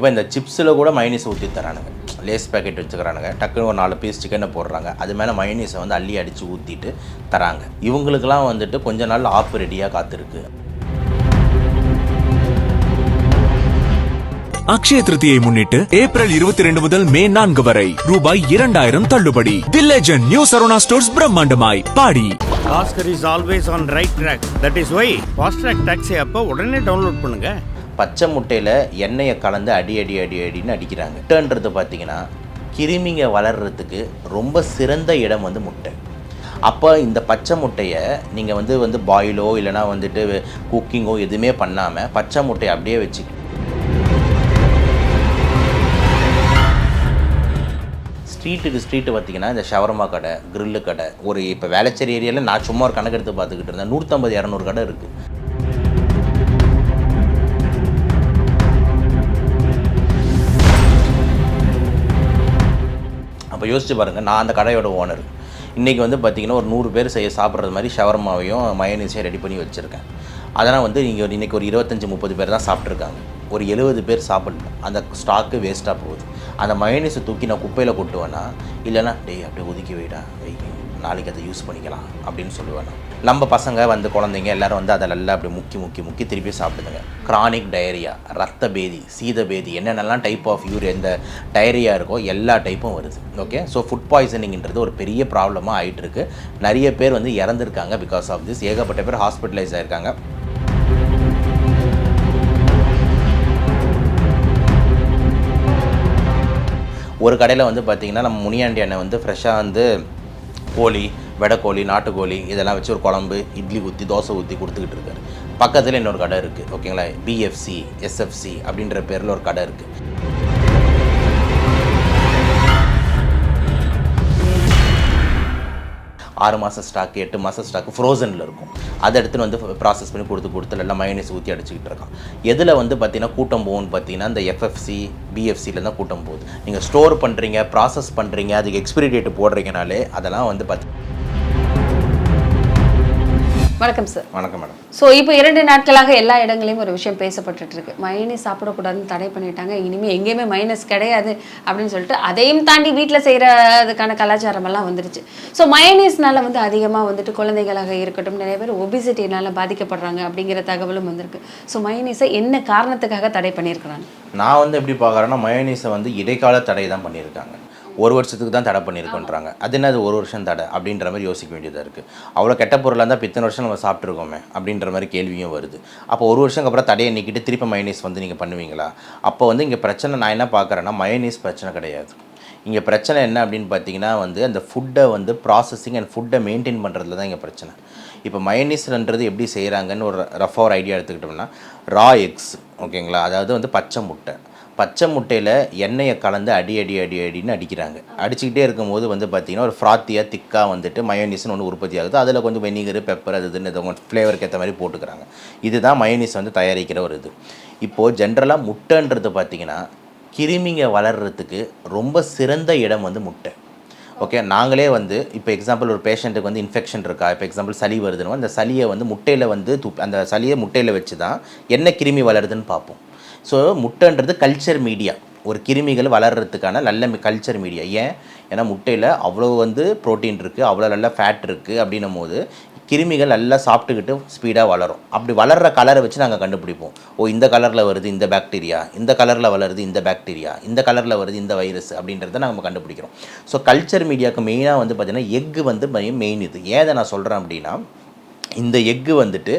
இப்போ இந்த சிப்ஸில் கூட மைனீஸ் ஊற்றி தரானுங்க. Lace packet வச்சுக்கிறானுங்க. டக்குன்னு ஒரு நாலு பீஸ் சிக்கனை போடுறாங்க. அது மேலே மைனீஸை வந்து அள்ளி அடித்து ஊற்றிட்டு தராங்க. இவங்களுக்கெல்லாம் வந்துட்டு கொஞ்ச நாள் ஆப்பு ரெடியாக காத்திருக்கு. அக்ஷய திருதியை முன்னிட்டு ஏப்ரல் இருபத்தி ரெண்டு முதல் மே நான்கு வரை ரூபாய் இரண்டாயிரம் தள்ளுபடி. The legend new Saravana stores பிரம்மாண்டமாய். Body. Oscar is always on right track that is why fast track taxi அப்போ உடனே டவுன்லோட் பண்ணுங்க. பச்சை முட்டையில் எண்ணெயை கலந்து அடி அடி அடி அடின்னு அடிக்கிறாங்க. முட்டைன்றது பார்த்திங்கன்னா கிருமிங்க வளர்கிறதுக்கு ரொம்ப சிறந்த இடம் வந்து முட்டை. அப்போ இந்த பச்சை முட்டையை நீங்கள் வந்து வந்து பாயிலோ இல்லைனா வந்துட்டு குக்கிங்கோ எதுவுமே பண்ணாமல் பச்சை முட்டையை அப்படியே வச்சு ஸ்ட்ரீட்டுக்கு ஸ்ட்ரீட்டு பார்த்தீங்கன்னா இந்த ஷவர்மா கடை கிரில்லு கடை ஒரு இப்போ வேளச்சேரி ஏரியாவில் நான் சும்மா ஒரு கணக்கு எடுத்து பார்த்துக்கிட்டு இருந்தேன். நூற்றம்பது இரநூறு கடை இருக்குது அப்போ யோசிச்சு பாருங்கள் நான் அந்த கடையோட ஓனர் இன்றைக்கி வந்து பார்த்திங்கன்னா ஒரு நூறு பேர் செய்ய சாப்பிட்றது மாதிரி ஷவர்மாவையும் மயோனீஸையும் ரெடி பண்ணி வச்சுருக்கேன். அதெல்லாம் வந்து நீங்கள் ஒரு இன்றைக்கி ஒரு இருபத்தஞ்சி முப்பது பேர் தான் சாப்பிட்ருக்காங்க ஒரு எழுபது பேர் சாப்பிடல அந்த ஸ்டாக்கு வேஸ்ட்டாக போகுது. அந்த மயோனீஸை தூக்கி நான் குப்பையில் கொட்டுவேன்னா இல்லைன்னா டேய் அப்படியே ஒதுக்கி வைடா வை நாளைக்கு அதை யூஸ் பண்ணிக்கலாம் அப்படின்னு சொல்லுவேன் நம்ம பசங்க வந்து குழந்தைங்க எல்லாரும் வந்து அதை நல்லா அப்படி முக்கி முக்கி முக்கி திருப்பி சாப்பிடுதுங்க. கிரானிக் டயரியா ரத்த பேதி சீத பேதி என்னென்னலாம் டைப் ஆஃப் யூர் எந்த டயரியா இருக்கோ எல்லா டைப்பும் வருது. ஓகே ஸோ ஃபுட் பாய்சனிங்கிறது ஒரு பெரிய ப்ராப்ளமாக ஆயிட்டு இருக்கு நிறைய பேர் வந்து இறந்துருக்காங்க பிகாஸ் ஆஃப் திஸ் ஏகப்பட்ட பேர் ஹாஸ்பிட்டலைஸ் ஆயிருக்காங்க. ஒரு கடையில் வந்து பார்த்திங்கன்னா நம்ம முனியாண்டி அண்ணன் வந்து ஃப்ரெஷ்ஷாக வந்து கோழி வெடக்கோழி நாட்டுக்கோழி இதெல்லாம் வச்சு ஒரு குழம்பு இட்லி ஊற்றி தோசை ஊற்றி கொடுத்துக்கிட்டு இருக்காரு. பக்கத்தில் இன்னொரு கடை இருக்குது ஓகேங்களா? பிஎஃப்சி எஸ்எஃப்சி அப்படின்ற பேரில் ஒரு கடை இருக்குது ஆறு மாதம் ஸ்டாக்கு எட்டு மாதம் ஸ்டாக்கு ஃப்ரோசனில் இருக்கும். அதை எடுத்துன்னு வந்து ப்ராசஸ் பண்ணி கொடுத்து கொடுத்து எல்லாம் மைனஸ் ஊற்றி அடிச்சுக்கிட்டு இருக்கான். எதில் வந்து பார்த்தீங்கன்னா கூட்டம் போகும்னு பார்த்தீங்கன்னா இந்த எஃப்எஃப்சி பிஎஃப்சியில் தான் கூட்டம் போகுது. நீங்கள் ஸ்டோர் பண்ணுறீங்க ப்ராசஸ் பண்ணுறீங்க அதுக்கு எக்ஸ்பிரி டேட் போடுறீங்கனாலே அதெல்லாம் வந்து பார்த்து வணக்கம் சார் வணக்கம் மேடம் ஸோ இப்போ இரண்டு நாட்களாக எல்லா இடங்களையும் ஒரு விஷயம் பேசப்பட்டுட்டு இருக்கு மைனஸ் சாப்பிடக்கூடாதுன்னு தடை பண்ணிட்டாங்க. இனிமேல் எங்கேயுமே மைனஸ் கிடையாது அப்படின்னு சொல்லிட்டு அதையும் தாண்டி வீட்டில் செய்கிறதுக்கான கலாச்சாரம் எல்லாம் வந்துருச்சு. ஸோ மயனீஸ்னால வந்து அதிகமாக வந்துட்டு குழந்தைகளாக இருக்கட்டும் நிறைய பேர் ஒபிசிட்டினால பாதிக்கப்படுறாங்க அப்படிங்கிற தகவலும் வந்திருக்கு. ஸோ மயனீஸை என்ன காரணத்துக்காக தடை பண்ணியிருக்கிறாங்க? நான் வந்து எப்படி பார்க்குறேன்னா மயோனீஸை வந்து இடைக்கால தடை தான் பண்ணியிருக்காங்க. ஒரு வருஷத்துக்கு தான் தடை பண்ணியிருக்கோன்றாங்க. அது என்னது ஒரு வருஷம் தடை அப்படின்ற மாதிரி யோசிக்க வேண்டியதாக இருக்குது அவ்வளோ கெட்ட பொருளாக இருந்தால் இத்தனை வருஷம் நம்ம சாப்பிட்ருக்கோமே அப்படின்ற மாதிரி கேள்வியும் வருது. அப்போ ஒரு வருஷம் அப்புறம் தடையை நீக்கிட்டு திருப்பி மயோனீஸ் வந்து நீங்கள் பண்ணுவீங்களா? அப்போ வந்து இங்கே பிரச்சனை நான் என்ன பார்க்குறேன்னா மயோனீஸ் பிரச்சனை கிடையாது. இங்கே பிரச்சனை என்ன அப்படின்னு பார்த்தீங்கன்னா வந்து அந்த ஃபுட்டை வந்து ப்ராசஸிங் அண்ட் ஃபுட்டை மெயின்டைன் பண்ணுறதுல தான் இங்கே பிரச்சனை. இப்போ மயனீஸ்ன்றது எப்படி செய்கிறாங்கன்னு ஒரு ரஃபாக ஒரு ஐடியா எடுத்துக்கிட்டோம்னா ரா எக்ஸ் ஓகேங்களா அதாவது வந்து பச்சை முட்டை. பச்சை முட்டையில் எண்ணெயை கலந்து அடி அடி அடி அடின்னு அடிக்கிறாங்க. அடிச்சுக்கிட்டே இருக்கும்போது வந்து பார்த்திங்கன்னா ஒரு ஃப்ராத்தியாக திக்காக வந்துட்டு மயோனிஸ்னு ஒன்று உற்பத்தி ஆகுது. அதில் கொஞ்சம் வெனிகர் பெப்பர் அது இதுன்னு கொஞ்சம் ஃப்ளேவருக்கு ஏற்ற மாதிரி போட்டுக்கிறாங்க. இதுதான் மயோனிஸ் வந்து தயாரிக்கிற ஒரு இது. இப்போது ஜென்ரலாக முட்டைன்றது பார்த்திங்கன்னா கிருமிங்க வளர்கிறதுக்கு ரொம்ப சிறந்த இடம் வந்து முட்டை. ஓகே நாங்களே வந்து இப்போ எக்ஸாம்பிள் ஒரு பேஷண்ட்டுக்கு வந்து இன்ஃபெக்ஷன் இருக்கா? இப்போ எக்ஸாம்பிள் சளி வருதுன்னா அந்த சளியை வந்து முட்டையில் வந்து துப் அந்த சளியை முட்டையில் வச்சு தான் என்ன கிருமி வளருதுன்னு பார்ப்போம். ஸோ முட்டைன்றது கல்ச்சர் மீடியா ஒரு கிருமிகள் வளர்கிறதுக்கான நல்ல கல்ச்சர் மீடியா ஏன்? ஏன்னா முட்டையில் அவ்வளோ வந்து ப்ரோட்டீன் இருக்குது அவ்வளோ நல்ல ஃபேட் இருக்குது அப்படின்னும் போது கிருமிகள் நல்லா சாப்பிட்டுக்கிட்டு ஸ்பீடாக வளரும். அப்படி வளர்கிற கலரை வச்சு நாங்கள் கண்டுபிடிப்போம். ஓ இந்த கலரில் வருது இந்த பாக்டீரியா இந்த கலரில் வளருது இந்த பாக்டீரியா இந்த கலரில் வருது இந்த வைரஸ் அப்படின்றத நாங்கள் கண்டுபிடிக்கிறோம். ஸோ கல்ச்சர் மீடியாவுக்கு மெயினாக வந்து பார்த்திங்கன்னா எக்கு வந்து மெயின் இது. ஏதை நான் சொல்கிறேன் அப்படின்னா இந்த எக்கு வந்துட்டு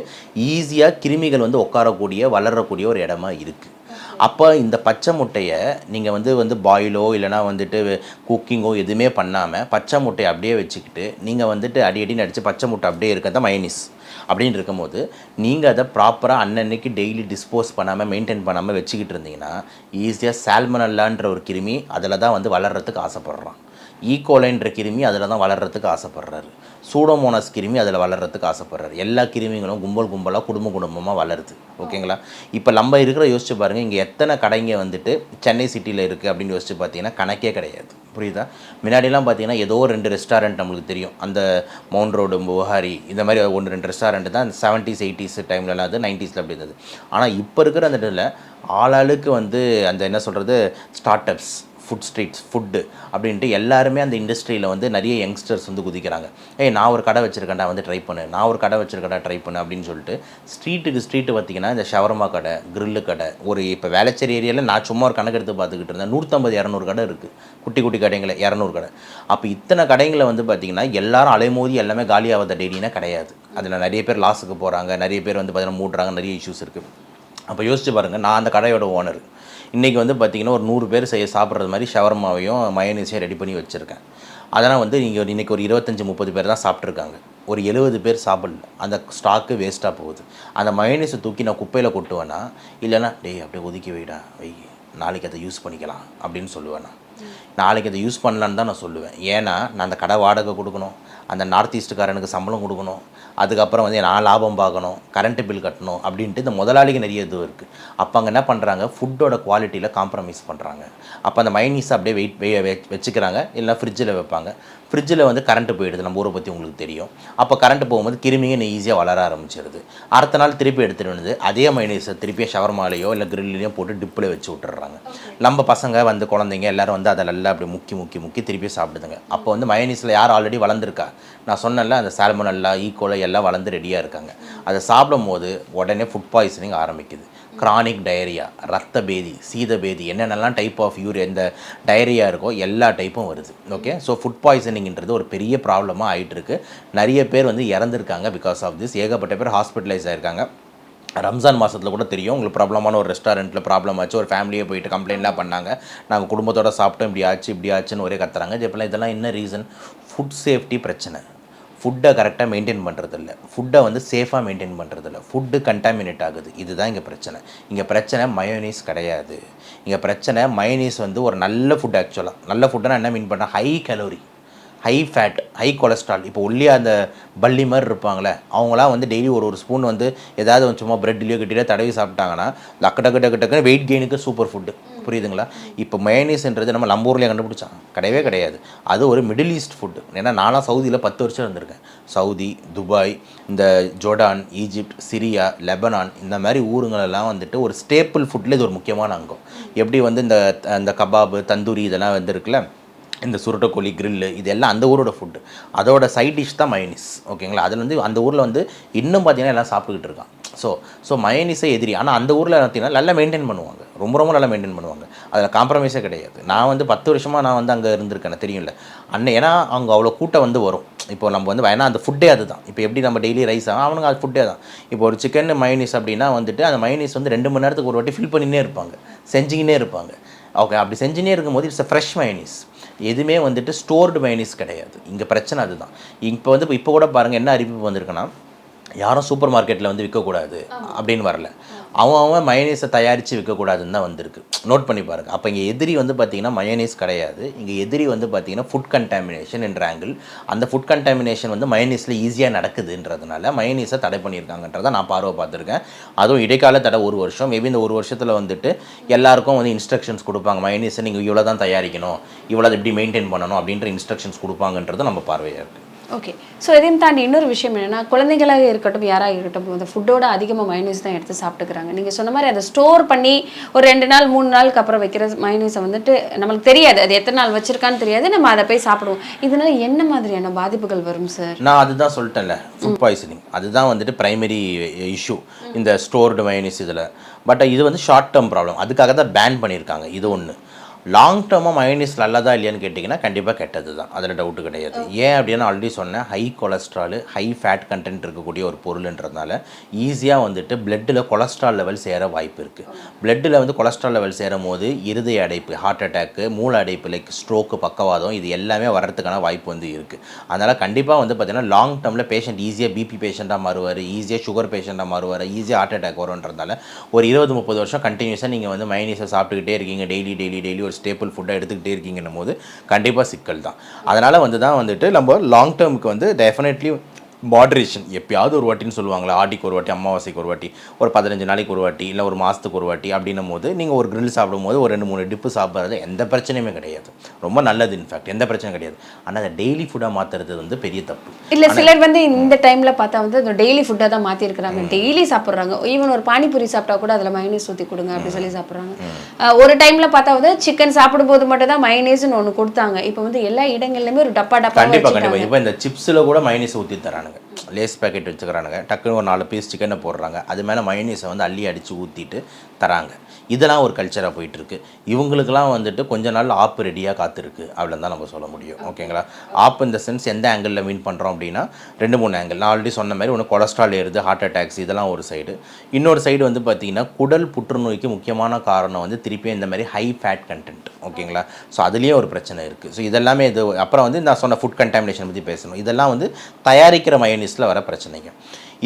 ஈஸியாக கிருமிகள் வந்து உட்காரக்கூடிய வளரக்கூடிய ஒரு இடமா இருக்குது அப்போ இந்த பச்சை முட்டையை நீங்கள் வந்து வந்து பாயிலோ இல்லைனா வந்துட்டு குக்கிங்கோ எதுவுமே பண்ணாமல் பச்சை முட்டையை அப்படியே வச்சுக்கிட்டு நீங்கள் வந்துட்டு அடி அடி அடித்து பச்சை முட்டை அப்படியே இருக்கிறத மைனிஸ் அப்படின்னு இருக்கும்போது நீங்கள் அதை ப்ராப்பராக அன்னன்னைக்கு டெய்லி டிஸ்போஸ் பண்ணாமல் மெயின்டைன் பண்ணாமல் வச்சுக்கிட்டு இருந்தீங்கன்னா ஈஸியாக சால்மனல்லான்ற ஒரு கிருமி அதில் தான் வந்து வளர்கிறதுக்கு ஆசைப்படுறான். ஈகோலைன்ற கிருமி அதில் தான் வளர்கிறதுக்கு ஆசைப்பட்றாரு. சூடோமோனாஸ் கிருமி அதில் வளர்கிறதுக்கு ஆசைப்பட்றாரு. எல்லா கிருமிகளும் கும்பல் கும்பலாக குடும்ப குடும்பமாக வளருது. ஓகேங்களா? இப்போ நம்ம இருக்கிற யோசிச்சு பாருங்கள் இங்கே எத்தனை கடைங்க வந்துட்டு சென்னை சிட்டியில் இருக்குது அப்படின்னு யோசிச்சு பார்த்தீங்கன்னா கணக்கே கிடையாது. புரியுதா? முன்னாடிலாம் பார்த்தீங்கன்னா ஏதோ ஒரு ரெண்டு ரெஸ்டாரண்ட் நம்மளுக்கு தெரியும். அந்த மவுண்ட் ரோடு புகாரி இந்த மாதிரி ஒன்று ரெண்டு ரெஸ்டாரண்ட் தான் செவன்ட்டிஸ் எயிட்டிஸ் டைம்லலாம் அது நைன்ட்டீஸில் அப்படி இருந்தது. ஆனால் இப்போ இருக்கிற அந்த இதில் ஆளாளுக்கு வந்து அந்த என்ன சொல்கிறது start ups food streets food அப்படின்ட்டு எல்லாருமே அந்த இண்டஸ்ட்ரியில் வந்து நிறைய யங்ஸ்டர்ஸ் வந்து குதிக்கிறாங்க. ஏய் நான் ஒரு கடை வச்சுருக்கேன்டா வந்து ட்ரை பண்ணு. நான் ஒரு கடை வச்சுருக்கேன்டா ட்ரை பண்ணு அப்படின்னு சொல்லிட்டு ஸ்ட்ரீட்டுக்கு ஸ்ட்ரீட்டு பார்த்தீங்கன்னா இந்த ஷவர்மா கடை கிரில்லு கடை ஒரு இப்போ வேளச்சேரி ஏரியாவில் நான் சும்மா ஒரு கணக்கு எடுத்து பார்த்துக்கிட்டு இருந்தேன். நூற்றம்பது இரநூறு கடை இருக்குது குட்டி குட்டி கடைங்களை இரநூறு கடை. அப்போ இத்தனை கடைங்களை வந்து பார்த்திங்கன்னா எல்லாரும் அலைமோதி எல்லாமே காலியாகாத டெய்லினா கிடையாது. அதில் நிறைய பேர் லாஸுக்கு போகிறாங்க நிறைய பேர் வந்து பார்த்தீங்கன்னா மூடுறாங்க. நிறைய இஷ்யூஸ் இருக்குது அப்போ யோசிச்சு பாருங்கள் நான் அந்த கடையோட ஓனர் இன்றைக்கி வந்து பார்த்திங்கன்னா ஒரு நூறு பேர் செய்ய சாப்பிட்றது மாதிரி ஷவர்மாவையும் மயனீஸையும் ரெடி பண்ணி வச்சுருக்கேன். அதனால் வந்து நீங்கள் இன்றைக்கி ஒரு இருபத்தஞ்சி முப்பது பேர் தான் சாப்பிட்ருக்காங்க ஒரு எழுபது பேர் சாப்பிடல. அந்த ஸ்டாக்கு வேஸ்ட்டாக போகுது. அந்த மயனீஸை தூக்கி நான் குப்பையில் கொட்டுவேனா? இல்லைன்னா டேய் அப்படியே ஒதுக்கி வைடா. வை. நாளைக்கு அதை யூஸ் பண்ணிக்கலாம். அப்படின்னு சொல்லுவேன்? நான் நாளைக்கு அதை யூஸ் பண்ணலான்னு தான் நான் சொல்லுவேன். ஏன்னா நான் அந்த கடை வாடகை கொடுக்கணும். அந்த நார்த் ஈஸ்ட்டுக்காரனுக்கு சம்பளம் கொடுக்கணும். அதுக்கப்புறம் வந்து நான் லாபம் பார்க்கணும் கரண்ட்டு பில் கட்டணும் அப்படின்ட்டு இந்த முதலாளிக்கு நிறைய இது இருக்குது அப்போ அங்கே என்ன பண்ணுறாங்க ஃபுட்டோட குவாலிட்டியில் காம்ப்ரமைஸ் பண்ணுறாங்க அப்போ அந்த மைனீஸை அப்படியே வெயிட் வெ- வச்சுக்கிறாங்க. இல்லை ஃப்ரிட்ஜில் வைப்பாங்க. ஃப்ரிட்ஜில் வந்து கரண்ட் போயிடுது நம்ம ஊரை பற்றி உங்களுக்கு தெரியும். அப்போ கரண்ட் போகும்போது கிருமிங்க ஈஸியாக வளர ஆரம்பிச்சிருது. அடுத்த நாள் திருப்பி எடுத்துகிட்டு வந்து அதே மைனீஸை திருப்பி ஷவர்மாலையோ இல்லை கிரில்லையோ போட்டு டிப்பில் வச்சு விட்டுறாங்க நம்ம பசங்க வந்து குழந்தைங்க எல்லாரும் வந்து அதை நல்லா அப்படி முக்கி முக்கி முக்கி திருப்பி சாப்பிடுதுங்க. அப்போ வந்து மயனீஸில் யார் ஆல்ரெடி வளர்ந்துருக்கா? நான் சொன்னேன்ல அந்த சால்மனல்லா ஈக்கோலை எல்லாம் வளர்ந்து ரெடியாக இருக்காங்க. அதை சாப்பிடும் போது உடனே ஃபுட் பாய்சனிங் ஆரம்பிக்குது. கிரானிக் டயரியா ரத்த பேதி சீத பேதி என்னென்னலாம் டைப் ஆஃப் யூரி எந்த டயரியா இருக்கோ எல்லா டைப்பும் வருது. ஓகே ஸோ ஃபுட் பாய்சனிங்கிறது ஒரு பெரிய ப்ராப்ளமாக ஆகிட்டுருக்கு நிறைய பேர் வந்து இறந்துருக்காங்க பிகாஸ் ஆஃப் திஸ் ஏகப்பட்ட பேர் ஹாஸ்பிட்டலைஸ் ஆயிருக்காங்க. ரம்ஜான் மாதத்தில் கூட தெரியும் உங்களுக்கு ப்ராப்ளமான ஒரு ரெஸ்டாரண்ட்டில் ப்ராப்ளம் ஆச்சு ஒரு ஃபேமிலியே போயிட்டு கம்ப்ளைண்ட்லாம் பண்ணாங்க. நாங்கள் குடும்பத்தோடு சாப்பிட்டோம் இப்படி ஆச்சு இப்படி ஆச்சுன்னு ஒரே கத்துறாங்க. இப்போலாம் இதெல்லாம் என்ன ரீசன் ஃபுட் சேஃப்டி பிரச்சனை. ஃபுட்டை கரெக்டாக மெயின்டைன் பண்ணுறதில்ல ஃபுட்டை வந்து சேஃபாக மெயின்டைன் பண்ணுறதில்ல ஃபுட்டு கண்டாமினேட் ஆகுது. இதுதான் இங்கே பிரச்சனை. இங்கே பிரச்சனை மயோனீஸ் கிடையாது. இங்கே பிரச்சனை மயோனீஸ் வந்து ஒரு நல்ல ஃபுட் ஆக்சுவலாக நல்ல ஃபுட்டுனா என்ன மீன் பண்ணால் high calorie high fat high cholesterol இப்போ ஒல்லியாக அந்த பள்ளி மாதிரி இருப்பாங்களே அவங்களாம் வந்து டெய்லி ஒரு ஒரு ஸ்பூன் வந்து ஏதாவது சும்மா பிரெட்லையோ கிட்டிலையோ தடவி சாப்பிட்டாங்கன்னா டக்கு டக்கு டக்கு டக்குன்னு வெயிட் கெயினுக்கு சூப்பர் ஃபுட்டு புரியுதுங்களா? இப்போ மயனீஸ்ன்றது நம்ம நம்ம ஊர்லேயே கண்டுபிடிச்சோம். கிடையவே கிடையாது. அது ஒரு மிடில் ஈஸ்ட் ஃபுட்டு ஏன்னா நான்லாம் சவுதியில் பத்து வருஷம் இருந்திருக்கேன். சவுதி துபாய் இந்த ஜோர்டான் ஈஜிப்ட் சிரியா லெபனான் இந்த மாதிரி ஊருங்களெல்லாம் வந்துட்டு ஒரு ஸ்டேப்பிள் ஃபுட்டில் இது ஒரு முக்கியமான அங்கம். எப்படி வந்து இந்த இந்த கபாபு தந்தூரி இதெல்லாம் வந்து இருக்குல்ல? இந்த சுருட்டைக்கோழி கிரில்லு இது எல்லாம் அந்த ஊரோட ஃபுட்டு அதோட சைட் டிஷ் தான் மைனிஸ் ஓகேங்களா? அதில் வந்து அந்த ஊரில் வந்து இன்னும் பார்த்தீங்கன்னா எல்லாம் சாப்பிட்டுக்கிட்டு இருக்கான். ஸோ ஸோ மயனிஸே எதிரி. ஆனால் அந்த ஊரில் பார்த்தீங்கன்னா நல்லா மெயின்டைன் பண்ணுவாங்க. ரொம்ப ரொம்ப நல்லா மெயின்டைன் பண்ணுவாங்க. அதில் காம்ப்ரமைஸே கிடையாது. நான் வந்து பத்து வருஷமாக நான் வந்து அங்கே இருந்திருக்கேன் தெரியும்ல. அன்னை ஏன்னா அவங்க அவ்வளோ கூட்டம் வந்து வரும். இப்போ நம்ம வந்து ஏன்னா அந்த ஃபுட்டே அதுதான். இப்போ எப்படி நம்ம டெய்லி ரைஸ் ஆகும் அவனுங்க அது ஃபுட்டே தான். இப்போ ஒரு சிக்கன் மயனிஸ் அப்படின்னா வந்துட்டு அந்த மயனிஸ் வந்து ரெண்டு மணி நேரத்துக்கு ஒரு வாட்டி ஃபில் பண்ணினே இருப்பாங்க. செஞ்சுக்கினே இருப்பாங்க. ஓகே அப்படி செஞ்சுனே இருக்கும்போது இட்ஸ் ஃப்ரெஷ் மயனிஸ் எதுவுமே வந்துட்டு ஸ்டோர்டு மயனிஸ் கிடையாது. இங்கே பிரச்சனை அதுதான். இப்போ வந்து இப்போ கூட பாருங்கள் என்ன அறிவிப்பு வந்திருக்குன்னா யாரும் சூப்பர் மார்க்கெட்டில் வந்து விற்கக்கூடாது அப்படின்னு வரல. அவன் அவன் மயனீஸை தயாரித்து விற்கக்கூடாதுன்னு தான் வந்திருக்கு. நோட் பண்ணி பாருங்கள் அப்போ இங்கே எதிரி வந்து பார்த்தீங்கன்னா மயனீஸ் கிடையாது. இங்கே எதிரி வந்து பார்த்தீங்கன்னா ஃபுட் கண்டாமினேஷன் என்ற ஆங்கிள் அந்த ஃபுட் கண்டாமினேஷன் வந்து மயனீஸில் ஈஸியாக நடக்குதுன்றதுனால மயனீஸை தடை பண்ணியிருக்காங்கன்றதை நான் பார்வை பார்த்துருக்கேன். அதுவும் இடைக்கால தடை ஒரு வருஷம். மேபி இந்த ஒரு வருஷத்தில் வந்துட்டு எல்லாருக்கும் வந்து இன்ஸ்ட்ரக்ஷன்ஸ் கொடுப்பாங்க. மயனீஸை நீங்கள் இவ்வளோ தான் தயாரிக்கணும். இவ்வளோ எப்படி மெயின்டைன் பண்ணணும் அப்படின்ற இன்ஸ்ட்ரக்ஷன்ஸ் கொடுப்பாங்கன்றது நம்ம பார்வையாக இருக்குது ஓகே ஸோ இதையும் தாண்டி இன்னொரு விஷயம் என்னன்னா குழந்தைகளாக இருக்கட்டும் யாராக இருக்கட்டும் அந்த ஃபுட்டோட அதிகமாக மைனஸ் தான் எடுத்து சாப்பிட்டுக்கிறாங்க. நீங்கள் சொன்ன மாதிரி அதை ஸ்டோர் பண்ணி ஒரு ரெண்டு நாள் மூணு நாளுக்கு அப்புறம் வைக்கிற மைனஸை வந்துட்டு நம்மளுக்கு தெரியாது. அது எத்தனை நாள் வச்சிருக்கான்னு தெரியாது. நம்ம அதை போய் சாப்பிடுவோம். இதனால என்ன மாதிரியான பாதிப்புகள் வரும் சார் நான் அதுதான் சொல்லிட்டேன்ல. ஃபுட் பாய்சனிங் அதுதான் வந்துட்டு பிரைமரி இஷ்யூ இந்த ஸ்டோர்டு மைனஸ் இதில். பட் இது வந்து ஷார்ட் டேர்ம் ப்ராப்ளம் அதுக்காக தான் பேன் பண்ணியிருக்காங்க. இது ஒன்று லாங் டேர்மாக மயனிஸ் நல்லதா இல்லையான்னு கேட்டிங்கன்னா கண்டிப்பாக கெட்டது தான் அதில் டவுட்டு கிடையாது. ஏன் அப்படின்னு ஆல்ரெடி சொன்னேன் high cholesterol high fat content இருக்கக்கூடிய ஒரு பொருள்ன்றதுனால ஈஸியாக வந்துட்டு பிளட்டில் கொலஸ்ட்ரால் லெவல் சேர வாய்ப்பு இருக்குது பிளட்டில் வந்து கொலஸ்ட்ரால் லெவல் சேரும் போது இருதய அடைப்பு ஹார்ட் அட்டாக்கு மூளை அடைப்பு லைக் ஸ்ட்ரோக்கு பக்கவாதம் இது எல்லாமே வர்றதுக்கான வாய்ப்பு வந்து இருக்குது அதனால் கண்டிப்பாக வந்து பார்த்தீங்கன்னா லாங் டேர்மில் பேஷண்ட் ஈஸியாக பிபி பேஷண்ட்டாக மாறுவார் ஈஸியாக சுகர் பேஷண்ட்டாக மாறுவார் ஈஸியாக ஹார்ட் அட்டாக் வரும்ன்றதால ஒரு இருபது முப்பது வருஷம் கண்டினியூஸாக நீங்கள் வந்து மைனீஸை சாப்பிட்டுக்கிட்டே இருக்கீங்க டெய்லி டெய்லி டெய்லி ஒரு ஸ்டேபிள் ஃபுட்டாக எடுத்துக்கிட்டே இருக்கீங்கன்னும் போது கண்டிப்பாக சிக்கல் தான். அதனால் வந்து தான் வந்துட்டு நம்ம லாங் டேர்முக்கு வந்து டெஃபினெட்லி மாட்ரேஷன் எப்பயாவது ஒரு வாட்டின்னு சொல்லுவாங்களா ஆடிக்கு ஒரு வாட்டி அமாவாசைக்கு ஒரு வாட்டி ஒரு பதினஞ்சு நாளைக்கு ஒரு வாட்டி இல்லை ஒரு மாதத்துக்கு ஒரு வாட்டி அப்படின்னும் போது நீங்கள் ஒரு grill சாப்பிடும் போது ஒரு ரெண்டு மூணு டிப்பு சாப்பிட்றது எந்த பிரச்சனையுமே கிடையாது. ரொம்ப நல்லது இன்ஃபேக்ட் எந்த பிரச்சனையும் கிடையாது. ஆனால் அதை டெய்லி ஃபுட்டாக மாற்றுறது வந்து பெரிய தப்பு. இல்ல சிலர் வந்து இந்த டைம்ல பார்த்தா வந்து அந்த டெய்லி ஃபுட்டை தான் மாத்திருக்கிறாங்க. டெய்லி சாப்பிட்றாங்க. ஈவன் ஒரு பானிபூரி சாப்பிட்டா கூட அதுல மைனஸ் ஊத்தி கொடுங்க அப்படி சொல்லி சாப்பிட்றாங்க. ஒரு டைம்ல பார்த்தா வந்து சிக்கன் சாப்பிடும்போது மட்டும் தான் மைனேஸ்னு ஒன்று கொடுத்தாங்க. இப்போ வந்து எல்லா இடங்கள்லயுமே ஒரு டப்பா டப்பா கண்டிப்பாக கண்டிப்பாக இப்போ இந்த சிப்ஸில் கூட மைனஸ் ஊற்றி வச்சுக்கிறானுங்க லேஸ் பேக்கெட் வச்சுக்கிறானுங்க. டக்குன்னு ஒரு நாலு பீஸ் சிக்கனை போடுறாங்க. அது மேலே மயனீஸை வந்து அள்ளி அடித்து ஊற்றிட்டு தராங்க. இதெல்லாம் ஒரு கல்ச்சராக போயிட்டுருக்கு. இவங்களுக்கெல்லாம் வந்துட்டு கொஞ்ச நாள் ஆப்பு ரெடியாக காத்திருக்கு அவ்வளோ தான் நம்ம சொல்ல முடியும். ஓகேங்களா ஆப் இந்த சென்ஸ் எந்த ஆங்கிளில் மீன் பண்ணுறோம் அப்படின்னா ரெண்டு மூணு ஆங்கிள் நான் ஆல்ரெடி சொன்ன மாதிரி ஒன்று கொலஸ்ட்ரால் ஏறுது ஹார்ட் அட்டாக்ஸ் இதெல்லாம் ஒரு சைடு இன்னொரு சைடு வந்து பார்த்தீங்கன்னா குடல் புற்றுநோய்க்கு முக்கியமான காரணம் வந்து திருப்பியும் இந்த மாதிரி ஹை ஃபேட் கண்டென்ட் ஓகேங்களா ஸோ அதுலேயே ஒரு பிரச்சனை இருக்குது ஸோ இதெல்லாமே இது அப்புறம் வந்து நான் சொன்ன ஃபுட் கண்டாமினேஷன் பற்றி பேசணும். இதெல்லாம் வந்து தயாரிக்கிற மயனிஸில் வர பிரச்சனைங்க.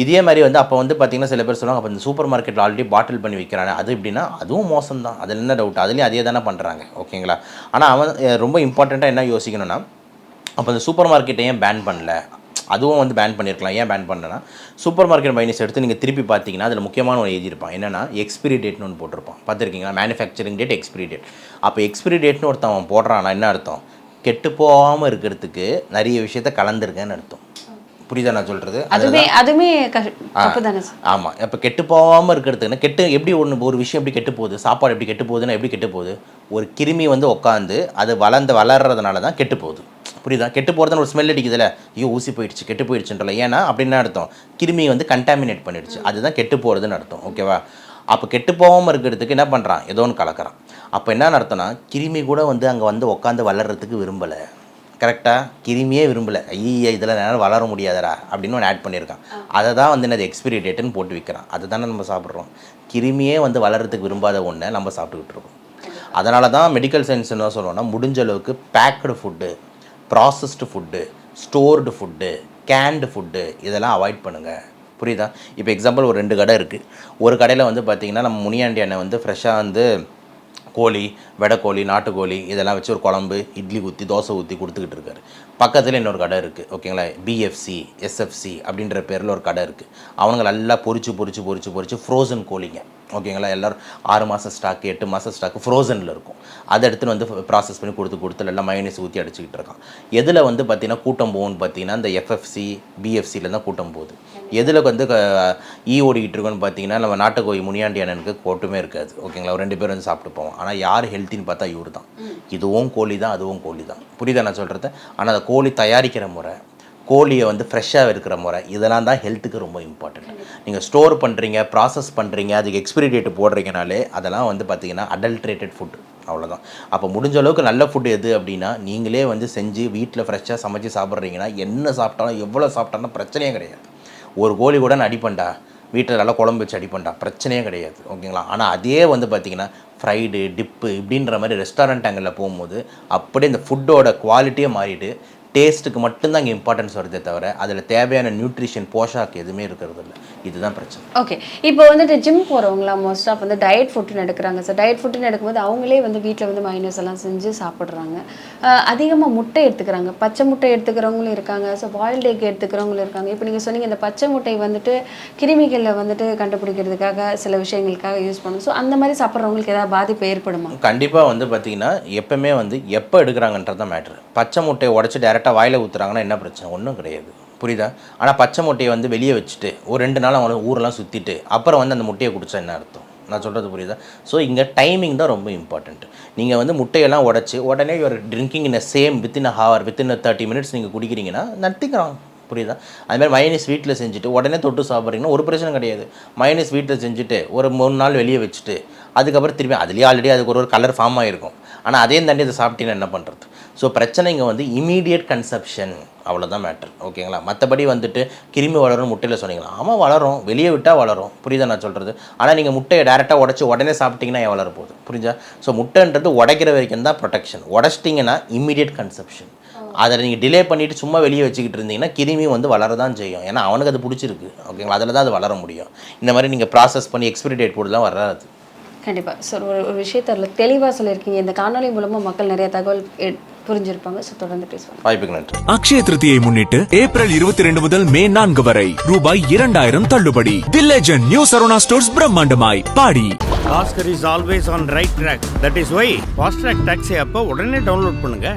இதே மாதிரி வந்து அப்போ வந்து பார்த்தீங்கன்னா சில பேர் சொல்லுவாங்க அப்போ இந்த சூப்பர் மார்க்கெட்டில் ஆல்ரெடி பாட்டில் பண்ணி விற்கிறாங்க அது எப்படின்னா அதுவும் மோசம் தான் அதில் என்ன டவுட் அதுலேயும் அதே தானே பண்ணுறாங்க ஓகேங்களா? ஆனால் அவன் ரொம்ப இம்பார்ட்டண்ட்டாக என்ன யோசிக்கணும்னா அப்போ இந்த சூப்பர் மார்க்கெட்டை ஏன் பேன் பண்ணல? அதுவும் வந்து பேன் பண்ணியிருக்கலாம் ஏன் பேன் பண்ணலன்னா சூப்பர் மார்க்கெட் மைனஸ் எடுத்து நீங்கள் திருப்பி பார்த்தீங்கன்னா அதில் முக்கியமான ஒரு எழுதியிருப்பான். என்னன்னா எக்ஸ்பிரி டேட்னு ஒன்று போட்டிருப்பான். பார்த்துருக்கீங்களா? மேனுஃபேக்சரிங் டேட் எக்ஸ்பிரி டேட் அப்போ எக்ஸ்பிரி டேட்னு ஒருத்தன் அவன் போடுறான்னா என்ன அர்த்தம்? கெட்டு போகாமல் இருக்கிறதுக்கு நிறைய விஷயத்த கலந்துருக்கேன்னு அர்த்தம். புரியுதா நான் சொல்கிறது அதுமே அதுமே ஆமாம் இப்போ கெட்டு போகாமல் இருக்கிறதுக்குன்னா கெட்டு எப்படி ஒன்று ஒரு விஷயம் எப்படி கெட்டு போகுது? சாப்பாடு எப்படி கெட்டு போகுதுன்னா எப்படி கெட்டு போகுது? ஒரு கிருமி வந்து உட்காந்து அது வளர்ந்து வளர்றதுனால தான் கெட்டு போகுது. புரியுதா? கெட்டு போகிறதுன்னு ஒரு ஸ்மெல் அடிக்குதுல்ல ஐயோ ஊசி போயிடுச்சு கெட்டு போயிடுச்சுன்றல. ஏன்னா அப்படின்னு அர்த்தம். கிருமி வந்து கண்டாமினேட் பண்ணிடுச்சு. அதுதான் கெட்டு போகிறதுன்னு அர்த்தம். ஓகேவா அப்போ கெட்டு போகாமல் இருக்கிறதுக்கு என்ன பண்ணுறான் ஏதோ ஒன்று கலக்கிறான். அப்போ என்ன அர்த்தம்னா கிருமி கூட வந்து அங்கே வந்து உட்காந்து வளர்கிறதுக்கு விரும்பலை. கரெக்டாக கிருமியே விரும்பலை. ஐய இதில் என்னால் வளர முடியாதடா அப்படின்னு ஒன்று ஆட் பண்ணியிருக்கான். அதை தான் வந்து என்னது எக்ஸ்பிரி டேட்டுன்னு போட்டு விற்கிறான் அதை தானே நம்ம சாப்பிட்றோம். கிருமியே வந்து வளர்கிறதுக்கு விரும்பாத ஒன்றை நம்ம சாப்பிட்டுக்கிட்டு இருக்கோம். அதனால தான் மெடிக்கல் சயின்ஸ் என்ன சொல்லுவோம்னா முடிஞ்ச அளவுக்கு packed food processed food stored food canned food இதெல்லாம் அவாய்ட் பண்ணுங்கள் புரியுதா? இப்போ எக்ஸாம்பிள் ஒரு ரெண்டு கடை இருக்குது ஒரு கடையில் வந்து பார்த்திங்கன்னா நம்ம முனியாண்டி அண்ணன் வந்து ஃப்ரெஷ்ஷாக வந்து கோழி வெடைக்கோழி நாட்டுக்கோழி இதெல்லாம் வச்சு ஒரு குழம்பு இட்லி ஊற்றி தோசை ஊற்றி கொடுத்துக்கிட்டு இருக்காரு. பக்கத்தில் இன்னொரு கடை இருக்குது ஓகேங்களா? பிஎஃப்சி எஸ்எஃப்சி அப்படின்ற பேரில் ஒரு கடை இருக்குது அவங்க நல்லா பொரிச்சு பொரிச்சு பொரிச்சு பொரிச்சு ஃப்ரோசன் கோழிங்க ஓகேங்களா? எல்லோரும் ஆறு மாதம் ஸ்டாக்கு எட்டு மாதம் ஸ்டாக்கு ஃப்ரோசனில் இருக்கும். அதை எடுத்துன்னு வந்து ப்ராசஸ் பண்ணி கொடுத்து கொடுத்து எல்லாம் மைனஸ் ஊற்றி அடிச்சுக்கிட்டு இருக்கான். எதில் வந்து பார்த்தீங்கன்னா கூட்டம் போகும்னு பார்த்தீங்கன்னா இந்த எஃப்எஃப்சி பிஎஃப்சியில் தான் கூட்டம் போகுது. எதில் வந்து க- ஈ ஓடிக்கிட்டு இருக்கோன்னு பார்த்தீங்கன்னா நம்ம நாட்டுக்கோழி முனியாண்டி அண்ணனுக்கு கோட்டுமே இருக்காது ஓகேங்களா? ரெண்டு பேரும் வந்து சாப்பிட்டு போவோம். ஆனால் யார் ஹெல்த்தின்னு பார்த்தா இவர் தான் இதுவும் கோழி தான் அதுவும் கோழி தான் புரியுதா நான் சொல்கிறது ஆனால் அந்த கோழி தயாரிக்கிற முறை கோழியை வந்து ஃப்ரெஷ்ஷாக இருக்கிற முறை இதெல்லாம் தான் ஹெல்த்துக்கு ரொம்ப இம்பார்ட்டண்ட் நீங்கள் ஸ்டோர் பண்ணுறீங்க ப்ராசஸ் பண்ணுறீங்க அதுக்கு எக்ஸ்பிரி டேட் போடுறீங்கனாலே அதெல்லாம் வந்து பார்த்தீங்கன்னா அடல்ட்ரேட்டட் ஃபுட் அவ்வளோதான் அப்போ முடிஞ்ச அளவுக்கு நல்ல ஃபுட் எது அப்படின்னா நீங்களே வந்து செஞ்சு வீட்டில் ஃப்ரெஷ்ஷாக சமைச்சு சாப்பிட்றீங்கன்னா என்ன சாப்பிட்டாலும் எவ்வளோ சாப்பிட்டாலும் பிரச்சனையே கிடையாது. ஒரு கோழி கூட நான் அடிப்பண்டா வீட்டில் நல்லா குழம்பு வச்சு அடிப்பண்டா பிரச்சனையே கிடையாது ஓகேங்களா? ஆனால் அதே வந்து பார்த்தீங்கன்னா ஃப்ரைடு டிப்பு இப்படின்ற மாதிரி ரெஸ்டாரண்ட் அங்கில் போகும்போது அப்படியே இந்த ஃபுட்டோட குவாலிட்டியே மாறிட்டு டேஸ்ட்டுக்கு மட்டும்தான் இங்கே இம்பார்ட்டன்ஸ் வருதே தவிர அதில் தேவையான நியூட்ரிஷன் போஷாக்கு எதுவுமே இருக்கிறது இல்லை இதுதான் பிரச்சனை. ஓகே இப்போ வந்துட்டு ஜிம் போகிறவங்களாம் மோஸ்ட் ஆஃப் வந்து டயட் ஃபுட்டுன்னு எடுக்கிறாங்க. சார் டயட் ஃபுட்டுன்னு எடுக்கும்போது அவங்களே வந்து வீட்டில் வந்து மைனஸ் எல்லாம் செஞ்சு சாப்பிட்றாங்க. அதிகமாக முட்டை எடுத்துக்கிறாங்க. பச்சை முட்டை எடுத்துக்கிறவங்களும் இருக்காங்க. ஸோ பாயில்டு எக் எடுத்துக்கிறவங்களும் இருக்காங்க. இப்போ நீங்கள் சொன்னீங்க இந்த பச்சை முட்டை வந்துட்டு கிருமிகளை வந்துட்டு கண்டுபிடிக்கிறதுக்காக சில விஷயங்களுக்காக யூஸ் பண்ணும் ஸோ அந்த மாதிரி சாப்பிட்றவங்களுக்கு ஏதாவது பாதிப்பு ஏற்படுமா? கண்டிப்பாக வந்து பார்த்தீங்கன்னா எப்பவுமே வந்து எப்போ எடுக்கிறாங்கன்றது தான் மேட்ரு பச்சை முட்டையை உடச்சி டேரெக்டாக வாயில் ஊற்றுறாங்கன்னா என்ன பிரச்சனை? ஒன்றும் கிடையாது. புரியுதா? ஆனால் பச்சை முட்டையை வந்து வெளியே வச்சுட்டு ஒரு ரெண்டு நாள் அவங்கள ஊரெல்லாம் சுற்றிட்டு அப்புறம் வந்து அந்த முட்டையை குடித்தா என்ன அர்த்தம்? நான் சொல்கிறது புரியுதா? ஸோ இங்கே டைமிங் தான் ரொம்ப இம்பார்ட்டண்ட் நீங்கள் வந்து முட்டையெல்லாம் உடச்சி உடனே your drinking in same within a hour within a thirty minutes நீங்கள் குடிக்கிறீங்கன்னா நத்திக்கிறாங்க புரியுதா? அதுமாதிரி மைனஸ் வீட்டில் செஞ்சுட்டு உடனே தொட்டு சாப்பிட்றீங்கன்னா ஒரு பிரச்சனை கிடையாது. மைனஸ் வீட்டில் செஞ்சுட்டு ஒரு மூணு நாள் வெளியே வச்சுட்டு அதுக்கப்புறம் திரும்பி அதுலேயே ஆல்ரெடி அதுக்கு ஒரு ஒரு கலர் ஃபார்ம் ஆகிருக்கும் ஆனால் அதே தாண்டி அதை சாப்பிட்டீங்கன்னா என்ன பண்ணுறது ஸோ பிரச்சனைங்க வந்து இமீடியட் கன்சப்ஷன் அவ்வளோதான் மேட்டர் ஓகேங்களா? மற்றபடி வந்துட்டு கிருமி வளரும் முட்டையில் சொன்னீங்களா? ஆமாம் வளரும். வெளியே விட்டால் வளரும். புரியுதா நான் சொல்கிறது ஆனால் நீங்கள் முட்டையை டேரெக்டாக உடச்சி உடனே சாப்பிட்டீங்கன்னா ஏன் வளர போகுது? புரிஞ்சா? ஸோ முட்டைன்றது உடைக்கிற வரைக்கும் தான் ப்ரொடெக்ஷன் உடச்சிட்டிங்கன்னா இமீடியட் கன்சப்ஷன் அதை நீங்கள் டிலே பண்ணிவிட்டு சும்மா வெளியே வச்சுக்கிட்டு இருந்தீங்கன்னா கிருமி வந்து வளரதான் செய்யும். ஏன்னா அவனுக்கு அது பிடிச்சிருக்கு. ஓகேங்களா? அதில் தான் அது வளர முடியும். இந்த மாதிரி நீங்கள் ப்ராசஸ் பண்ணி எக்ஸ்பிரி டேட் போட்டுலாம் வராது கண்டிப்பாக ஸோ ஒரு விஷயத்த தெளிவாக சொல்லியிருக்கீங்க. இந்த காணொளி மூலமாக மக்கள் நிறைய தகவல் புரிஞ்சிருப்பாங்க ஸோ தொடர்ந்து பேசுவாங்க வாய்ப்புக்கு நன்றி. அக்ஷய திருதியை முன்னிட்டு ஏப்ரல் இருபத்தி ரெண்டு முதல் மே நான்கு வரை ரூபாய் இரண்டாயிரம் தள்ளுபடி. The legend new Saravana stores பிரம்மாண்டமாய். Body. Bhaskar is always on right track that is why fast track taxi அப்போ உடனே டவுன்லோட் பண்ணுங்க.